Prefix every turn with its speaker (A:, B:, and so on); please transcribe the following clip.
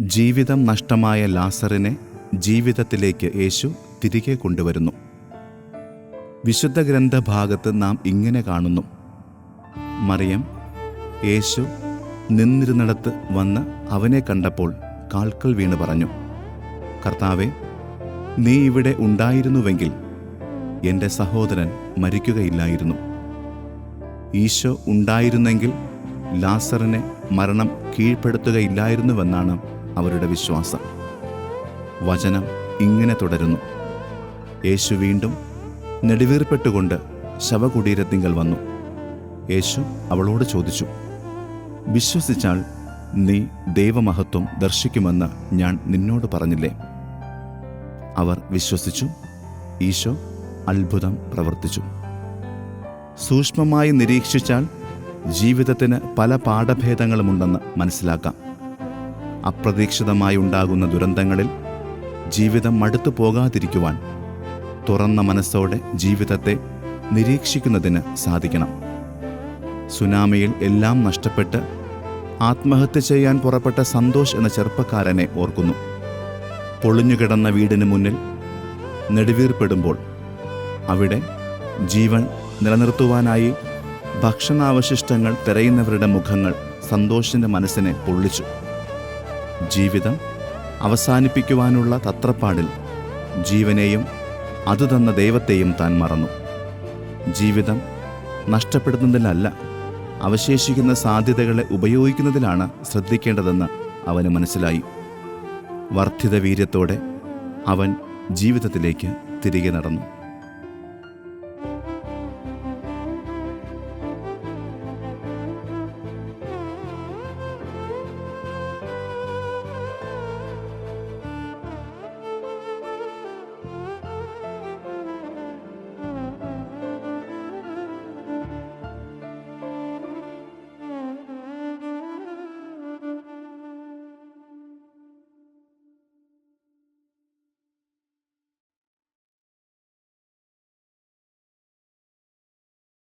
A: ജീവിതം നഷ്ടമായ ലാസറിനെ ജീവിതത്തിലേക്ക് യേശു തിരികെ കൊണ്ടുവരുന്നു. വിശുദ്ധ ഗ്രന്ഥഭാഗത്ത് നാം ഇങ്ങനെ കാണുന്നു. മറിയം യേശു നിന്നിരുന്നിടത്ത് വന്ന് അവനെ കണ്ടപ്പോൾ കാൽക്കൽ വീണ് പറഞ്ഞു. കർത്താവെ നീ ഇവിടെ ഉണ്ടായിരുന്നുവെങ്കിൽ എന്റെ സഹോദരൻ മരിക്കുകയില്ലായിരുന്നു. ഈശോ ഉണ്ടായിരുന്നെങ്കിൽ ലാസറിനെ മരണം കീഴ്പ്പെടുത്തുകയില്ലായിരുന്നുവെന്നാണ് അവരുടെ വിശ്വാസം. വചനം ഇങ്ങനെ തുടരുന്നു. യേശു വീണ്ടും നെടുവീർപ്പെട്ടുകൊണ്ട് ശവകുടീരത്തിങ്കൽ വന്നു. യേശു അവളോട് ചോദിച്ചു വിശ്വസിച്ചാൽ നീ ദൈവമഹത്വം ദർശിക്കുമെന്ന് ഞാൻ നിന്നോട് പറഞ്ഞില്ലേ? അവർ വിശ്വസിച്ചു. ഈശോ അത്ഭുതം പ്രവർത്തിച്ചു. സൂക്ഷ്മമായി നിരീക്ഷിച്ചാൽ ജീവിതത്തിന് പല പാഠഭേദങ്ങളുമുണ്ടെന്ന് മനസ്സിലാക്കാം. അപ്രതീക്ഷിതമായി ഉണ്ടാകുന്ന ദുരന്തങ്ങളിൽ ജീവിതം മടുത്തു പോകാതിരിക്കുവാൻ തുറന്ന മനസ്സോടെ ജീവിതത്തെ നിരീക്ഷിക്കുന്നതിന് സാധിക്കണം. സുനാമിയിൽ എല്ലാം നഷ്ടപ്പെട്ട് ആത്മഹത്യ ചെയ്യാൻ പുറപ്പെട്ട സന്തോഷ് എന്ന ചെറുപ്പക്കാരനെ ഓർക്കുന്നു. പൊളിഞ്ഞുകിടന്ന വീടിന് മുന്നിൽ നെടുവീർപ്പെടുമ്പോൾ അവിടെ ജീവൻ നിലനിർത്തുവാനായി ഭക്ഷണാവശിഷ്ടങ്ങൾ തിരയുന്നവരുടെ മുഖങ്ങൾ സന്തോഷിന്റെ മനസ്സിനെ പൊള്ളിച്ചു. ജീവിതം അവസാനിപ്പിക്കുവാനുള്ള തത്രപ്പാടിൽ ജീവനെയും അതു തന്ന ദൈവത്തെയും താൻ മറന്നു. ജീവിതം നഷ്ടപ്പെടുന്നതിലല്ല അവശേഷിക്കുന്ന സാധ്യതകളെ ഉപയോഗിക്കുന്നതിലാണ് ശ്രദ്ധിക്കേണ്ടതെന്ന് അവന് മനസ്സിലായി. വർദ്ധിത വീര്യത്തോടെ അവൻ ജീവിതത്തിലേക്ക് തിരികെ നടന്നു.